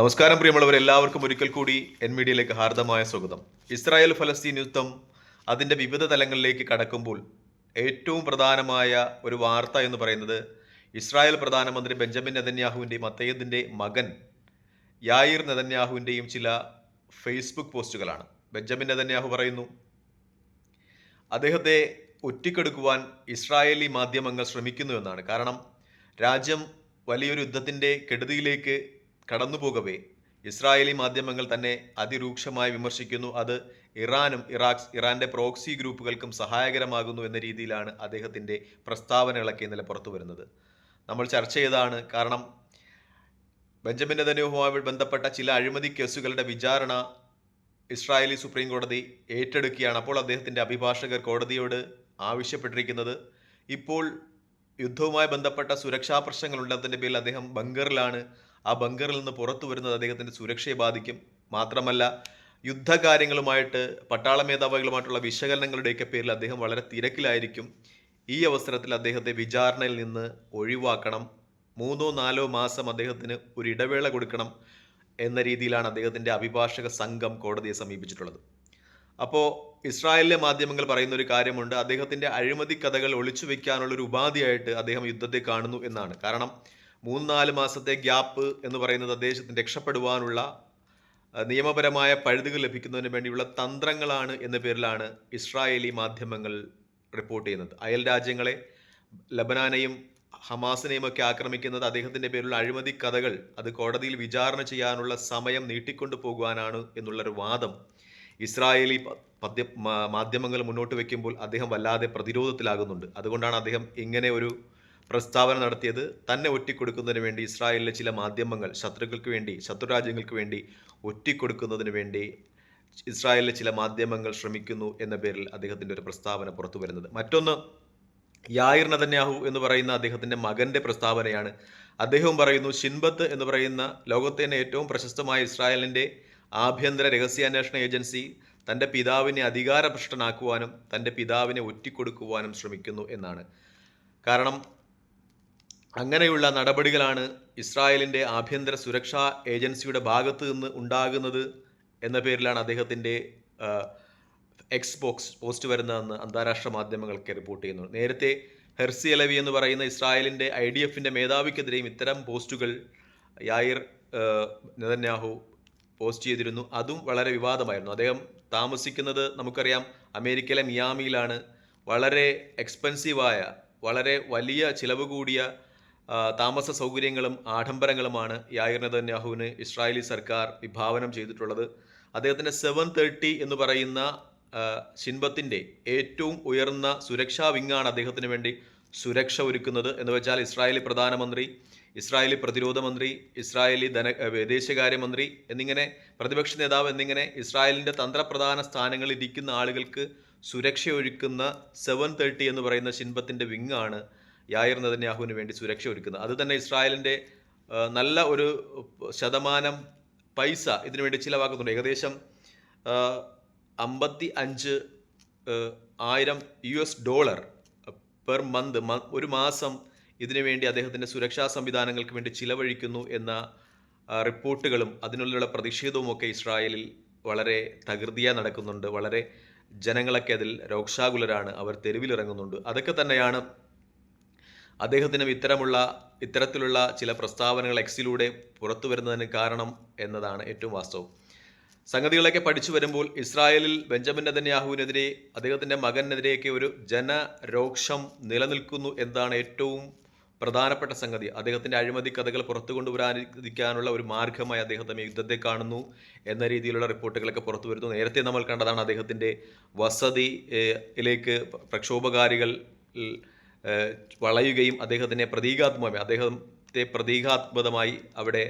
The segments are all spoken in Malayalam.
നമസ്കാരം പ്രിയമുള്ളവർ എല്ലാവർക്കും ഒരിക്കൽ കൂടി എൻ മീഡിയയിലേക്ക് ഹാർദമായ സ്വാഗതം. ഇസ്രായേൽ ഫലസ്തീൻ യുദ്ധം അതിന്റെ വിവിധ തലങ്ങളിലേക്ക് കടക്കുമ്പോൾ ഏറ്റവും പ്രധാനമായ ഒരു വാർത്ത എന്ന് പറയുന്നത് ഇസ്രായേൽ പ്രധാനമന്ത്രി ബെഞ്ചമിൻ നെതന്യാഹുവിന്റെയും അദ്ദേഹത്തിന്റെ മകൻ യായിർ നെതന്യാഹുവിന്റെയും ചില ഫേസ്ബുക്ക് പോസ്റ്റുകളാണ്. ബെഞ്ചമിൻ നെതന്യാഹു പറയുന്നു അദ്ദേഹത്തെ ഒറ്റിക്കെടുക്കുവാൻ ഇസ്രായേലി മാധ്യമങ്ങൾ ശ്രമിക്കുന്നു എന്നാണ്. കാരണം രാജ്യം വലിയൊരു യുദ്ധത്തിന്റെ കെടുതിയിലേക്ക് കടന്നുപോകവേ. ഇസ്രായേലി മാധ്യമങ്ങൾ തന്നെ അതിരൂക്ഷമായി വിമർശിക്കുന്നു. അത് ഇറാനും ഇറാഖ് ഇറാന്റെ പ്രോക്സി ഗ്രൂപ്പുകൾക്കും സഹായകരമാകുന്നു എന്ന രീതിയിലാണ് അദ്ദേഹത്തിന്റെ പ്രസ്താവനകളൊക്കെ ഇന്നലെ പുറത്തു വരുന്നത്. നമ്മൾ ചർച്ച ചെയ്തതാണ് കാരണം ബെഞ്ചമിൻ നെതന്യാഹുവുമായി ബന്ധപ്പെട്ട ചില അഴിമതി കേസുകളുടെ വിചാരണ ഇസ്രായേലി സുപ്രീം കോടതി ഏറ്റെടുക്കുകയാണ്. അപ്പോൾ അദ്ദേഹത്തിന്റെ അഭിഭാഷകർ കോടതിയോട് ആവശ്യപ്പെട്ടിരിക്കുന്നത് ഇപ്പോൾ യുദ്ധവുമായി ബന്ധപ്പെട്ട സുരക്ഷാ പ്രശ്നങ്ങളുള്ളതിന്റെ പേരിൽ അദ്ദേഹം ബങ്കറിലാണ് ആ ബങ്കറിൽ നിന്ന് പുറത്തു വരുന്നത് അദ്ദേഹത്തിന്റെ സുരക്ഷയെ ബാധിക്കും. മാത്രമല്ല യുദ്ധകാര്യങ്ങളുമായിട്ട് പട്ടാള മേധാവികളുമായിട്ടുള്ള വിശകലനങ്ങളുടെയൊക്കെ പേരിൽ അദ്ദേഹം വളരെ തിരക്കിലായിരിക്കും. ഈ അവസരത്തിൽ അദ്ദേഹത്തെ വിചാരണയിൽ നിന്ന് ഒഴിവാക്കണം. മൂന്നോ നാലോ മാസം അദ്ദേഹത്തിന് ഒരു ഇടവേള കൊടുക്കണം എന്ന രീതിയിലാണ് അദ്ദേഹത്തിന്റെ അഭിഭാഷക സംഘം കോടതിയെ സമീപിച്ചിട്ടുള്ളത്. അപ്പോൾ ഇസ്രായേലിലെ മാധ്യമങ്ങൾ പറയുന്ന ഒരു കാര്യമുണ്ട്. അദ്ദേഹത്തിന്റെ അഴിമതി കഥകൾ ഒളിച്ചു വെക്കാനുള്ള ഒരു ഉപാധിയായിട്ട് അദ്ദേഹം യുദ്ധത്തെ കാണുന്നു എന്നാണ്. കാരണം മൂന്ന് നാല് മാസത്തെ ഗ്യാപ്പ് എന്ന് പറയുന്നത് അദ്ദേഹത്തിന് രക്ഷപ്പെടുവാനുള്ള നിയമപരമായ പഴുതുകൾ ലഭിക്കുന്നതിന് വേണ്ടിയുള്ള തന്ത്രങ്ങളാണ് എന്ന പേരിലാണ് ഇസ്രായേലി മാധ്യമങ്ങൾ റിപ്പോർട്ട് ചെയ്യുന്നത്. അയൽ രാജ്യങ്ങളെ ലബനാനെയും ഹമാസിനെയും ഒക്കെ ആക്രമിക്കുന്നത് അദ്ദേഹത്തിന്റെ പേരിലുള്ള അഴിമതി കഥകൾ അത് കോടതിയിൽ വിചാരണ ചെയ്യാനുള്ള സമയം നീട്ടിക്കൊണ്ടു പോകുവാനാണ് എന്നുള്ളൊരു വാദം ഇസ്രായേലി പദ്യ മാധ്യമങ്ങൾ മുന്നോട്ട് വയ്ക്കുമ്പോൾ അദ്ദേഹം വല്ലാതെ പ്രതിരോധത്തിലാകുന്നുണ്ട്. അതുകൊണ്ടാണ് അദ്ദേഹം ഇങ്ങനെ ഒരു പ്രസ്താവന നടത്തിയത് തന്നെ ഒറ്റിക്കൊടുക്കുന്നതിന് വേണ്ടി ഇസ്രായേലിലെ ചില മാധ്യമങ്ങൾ ശത്രുക്കൾക്ക് വേണ്ടി ശത്രുരാജ്യങ്ങൾക്ക് വേണ്ടി ഒറ്റിക്കൊടുക്കുന്നതിന് വേണ്ടി ഇസ്രായേലിലെ ചില മാധ്യമങ്ങൾ ശ്രമിക്കുന്നു എന്ന പേരിൽ അദ്ദേഹത്തിന്റെ ഒരു പ്രസ്താവന പുറത്തു വരുന്നത്. മറ്റൊന്ന് യായിർ നതന്യാഹു എന്ന് പറയുന്ന അദ്ദേഹത്തിന്റെ മകന്റെ പ്രസ്താവനയാണ്. അദ്ദേഹവും പറയുന്നു ഷിൻബത്ത് എന്ന് പറയുന്ന ലോകത്തെ തന്നെ ഏറ്റവും പ്രശസ്തമായ ഇസ്രായേലിന്റെ ആഭ്യന്തര രഹസ്യാന്വേഷണ ഏജൻസി തന്റെ പിതാവിനെ അധികാരഭ്രഷ്ടനാക്കുവാനും തന്റെ പിതാവിനെ ഒറ്റിക്കൊടുക്കുവാനും ശ്രമിക്കുന്നു എന്നാണ്. കാരണം അങ്ങനെയുള്ള നടപടികളാണ് ഇസ്രായേലിന്റെ ആഭ്യന്തര സുരക്ഷാ ഏജൻസിയുടെ ഭാഗത്ത് നിന്ന് ഉണ്ടാകുന്നത് എന്ന പേരിലാണ് അദ്ദേഹത്തിന്റെ എക്സ് ബോക്സ് പോസ്റ്റ് വരുന്നതെന്ന് അന്താരാഷ്ട്ര മാധ്യമങ്ങളൊക്കെ റിപ്പോർട്ട് ചെയ്യുന്നു. നേരത്തെ ഹെർസി അലവി എന്ന് പറയുന്ന ഇസ്രായേലിന്റെ ഐ ഡി എഫിന്റെ മേധാവിക്കെതിരെയും ഇത്തരം പോസ്റ്റുകൾ യായിർ നെതന്യാഹു പോസ്റ്റ് ചെയ്തിരുന്നു. അതും വളരെ വിവാദമായിരുന്നു. അദ്ദേഹം താമസിക്കുന്നത് നമുക്കറിയാം അമേരിക്കയിലെ മിയാമിയിലാണ്. വളരെ എക്സ്പെൻസീവായ വളരെ വലിയ ചിലവ് കൂടിയ താമസ സൗകര്യങ്ങളും ആഡംബരങ്ങളുമാണ് യായിർ നെതന്യാഹുവിന് ഇസ്രായേലി സർക്കാർ വിഭാവനം ചെയ്തിട്ടുള്ളത്. അദ്ദേഹത്തിന്റെ സെവൻ തേർട്ടി എന്ന് പറയുന്ന ശിൻബത്തിന്റെ ഏറ്റവും ഉയർന്ന സുരക്ഷാ വിങ്ങാണ് അദ്ദേഹത്തിന് വേണ്ടി സുരക്ഷ ഒരുക്കുന്നത് എന്ന് വെച്ചാൽ ഇസ്രായേലി പ്രധാനമന്ത്രി ഇസ്രായേലി പ്രതിരോധ മന്ത്രി ഇസ്രായേലി ധന വിദേശകാര്യമന്ത്രി എന്നിങ്ങനെ പ്രതിപക്ഷ നേതാവ് എന്നിങ്ങനെ ഇസ്രായേലിന്റെ തന്ത്രപ്രധാന സ്ഥാനങ്ങളിൽ ഇരിക്കുന്ന ആളുകൾക്ക് സുരക്ഷ ഒരുക്കുന്ന സെവൻ തേർട്ടി എന്ന് പറയുന്ന ശിൻബത്തിന്റെ വിങ്ങാണ് യായിർ നദന്യാഹുവിന് വേണ്ടി സുരക്ഷ ഒരുക്കുന്നത് അത് തന്നെ ഇസ്രായേലിന്റെ നല്ല ഒരു ശതമാനം പൈസ ഇതിനു വേണ്ടി ചിലവാക്കുന്നുണ്ട്. ഏകദേശം അമ്പത്തി അഞ്ച് ആയിരം U S dollar per month ഒരു മാസം ഇതിനു വേണ്ടി അദ്ദേഹത്തിന്റെ സുരക്ഷാ സംവിധാനങ്ങൾക്ക് വേണ്ടി ചിലവഴിക്കുന്നു എന്ന റിപ്പോർട്ടുകളും അതിനുള്ളിലുള്ള പ്രതിഷേധവും ഒക്കെ ഇസ്രായേലിൽ വളരെ തകൃതിയായി നടക്കുന്നുണ്ട്. വളരെ ജനങ്ങളൊക്കെ അതിൽ രോക്ഷാകുലരാണ്. അവർ തെരുവിലിറങ്ങുന്നുണ്ട്. അതൊക്കെ തന്നെയാണ് അദ്ദേഹത്തിനും ഇത്തരമുള്ള ഇത്തരത്തിലുള്ള ചില പ്രസ്താവനകൾ എക്സിലൂടെ പുറത്തു വരുന്നതിന് കാരണം എന്നതാണ് ഏറ്റവും വാസ്തവം. സംഗതികളൊക്കെ പഠിച്ചു വരുമ്പോൾ ഇസ്രായേലിൽ ബെഞ്ചമിൻ നെതന്യാഹുവിനെതിരെ അദ്ദേഹത്തിന്റെ മകനെതിരെയൊക്കെ ഒരു ജനരോക്ഷം നിലനിൽക്കുന്നു എന്നതാണ് ഏറ്റവും പ്രധാനപ്പെട്ട സംഗതി. അദ്ദേഹത്തിന്റെ അഴിമതി കഥകൾ പുറത്തു കൊണ്ടുവരാതിരിക്കാനുള്ള ഒരു മാർഗമായി അദ്ദേഹത്തെ യുദ്ധത്തെ കാണുന്നു എന്ന രീതിയിലുള്ള റിപ്പോർട്ടുകളൊക്കെ പുറത്തു വരുന്നു. നേരത്തെ നമ്മൾ കണ്ടതാണ് അദ്ദേഹത്തിന്റെ വസതിയിലേക്ക് പ്രക്ഷോഭകാരികൾ വളയുകയും അദ്ദേഹത്തിനെ പ്രതീകാത്മകമായി അദ്ദേഹത്തെ പ്രതീകാത്മകമായി അവിടെ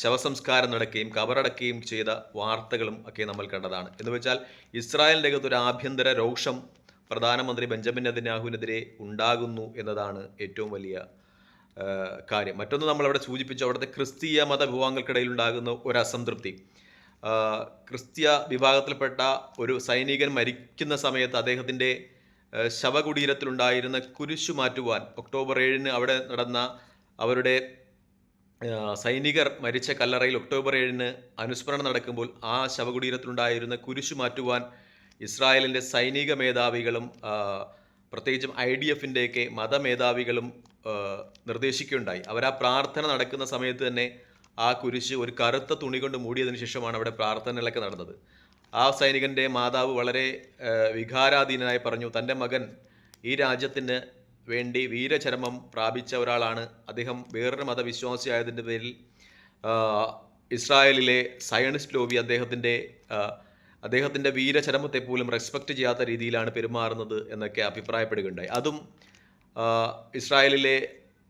ശവസംസ്കാരം നടക്കുകയും കബറടക്കുകയും ചെയ്ത വാർത്തകളും ഒക്കെ നമ്മൾ കണ്ടതാണ്. എന്ന് വെച്ചാൽ ഇസ്രായേലിന്റെ അകത്ത് ഒരു ആഭ്യന്തര രോഷം പ്രധാനമന്ത്രി ബെഞ്ചമിൻ നെതന്യാഹുവിനെതിരെ ഉണ്ടാകുന്നു എന്നതാണ് ഏറ്റവും വലിയ കാര്യം. മറ്റൊന്ന് നമ്മളവിടെ സൂചിപ്പിച്ചു അവിടുത്തെ ക്രിസ്തീയ മത വിഭാഗങ്ങൾക്കിടയിൽ ഉണ്ടാകുന്ന ഒരു അസംതൃപ്തി. ക്രിസ്തീയ വിഭാഗത്തിൽപ്പെട്ട ഒരു സൈനികൻ മരിക്കുന്ന സമയത്ത് അദ്ദേഹത്തിന്റെ ശവകുടീരത്തിലുണ്ടായിരുന്ന കുരിശു മാറ്റുവാൻ ഒക്ടോബർ ഏഴിന് അവിടെ നടന്ന അവരുടെ സൈനികർ മരിച്ച കല്ലറയിൽ ഒക്ടോബർ ഏഴിന് അനുസ്മരണം നടക്കുമ്പോൾ ആ ശവകുടീരത്തിലുണ്ടായിരുന്ന കുരിശു മാറ്റുവാൻ ഇസ്രായേലിന്റെ സൈനിക മേധാവികളും പ്രത്യേകിച്ചും ഐ ഡി എഫിന്റെയൊക്കെ മതമേധാവികളും നിർദ്ദേശിക്കുകയുണ്ടായി. അവർ ആ പ്രാർത്ഥന നടക്കുന്ന സമയത്ത് തന്നെ ആ കുരിശ് ഒരു കറുത്ത തുണി കൊണ്ട് മൂടിയതിന് ശേഷമാണ് അവിടെ പ്രാർത്ഥനകളൊക്കെ നടന്നത്. ആ സൈനികന്റെ മാതാവ് വളരെ വികാരാധീനനായി പറഞ്ഞു തന്റെ മകൻ ഈ രാജ്യത്തിന് വേണ്ടി വീരചരമം പ്രാപിച്ച ഒരാളാണ്. അദ്ദേഹം വേറൊരു മതവിശ്വാസിയായതിന്റെ പേരിൽ ഇസ്രായേലിലെ സയണിസ്റ്റ് ലോബി അദ്ദേഹത്തിന്റെ അദ്ദേഹത്തിന്റെ വീരചരമത്തെ പോലും റെസ്പെക്റ്റ് ചെയ്യാത്ത രീതിയിലാണ് പെരുമാറുന്നത് എന്നൊക്കെ അഭിപ്രായപ്പെടുകയുണ്ടായി. അതും ഇസ്രായേലിലെ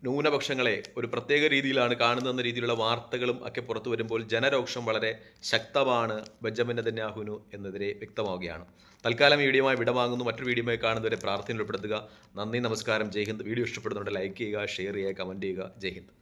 ന്യൂനപക്ഷങ്ങളെ ഒരു പ്രത്യേക രീതിയിലാണ് കാണുന്നതെന്ന രീതിയിലുള്ള വാർത്തകളും ഒക്കെ പുറത്തു വരുമ്പോൾ ജനരോക്ഷം വളരെ ശക്തമാണ് ബെഞ്ചമിൻ അതന്യാഹുനു എന്നതിരെ വ്യക്തമാവുകയാണ്. തൽക്കാലം ഈ വീഡിയോമായി വിടവാങ്ങുന്നു. മറ്റൊരു വീഡിയോമായി കാണുന്നവരെ പ്രാർത്ഥന ഉൾപ്പെടുത്തുക. നന്ദി നമസ്കാരം. ജയ്ഹിന്ദ് വീഡിയോ ഇഷ്ടപ്പെടുന്നുണ്ട് ലൈക്ക് ചെയ്യുക ഷെയർ ചെയ്യുക കമന്റ് ചെയ്യുക. ജയ് ഹിന്ദ്.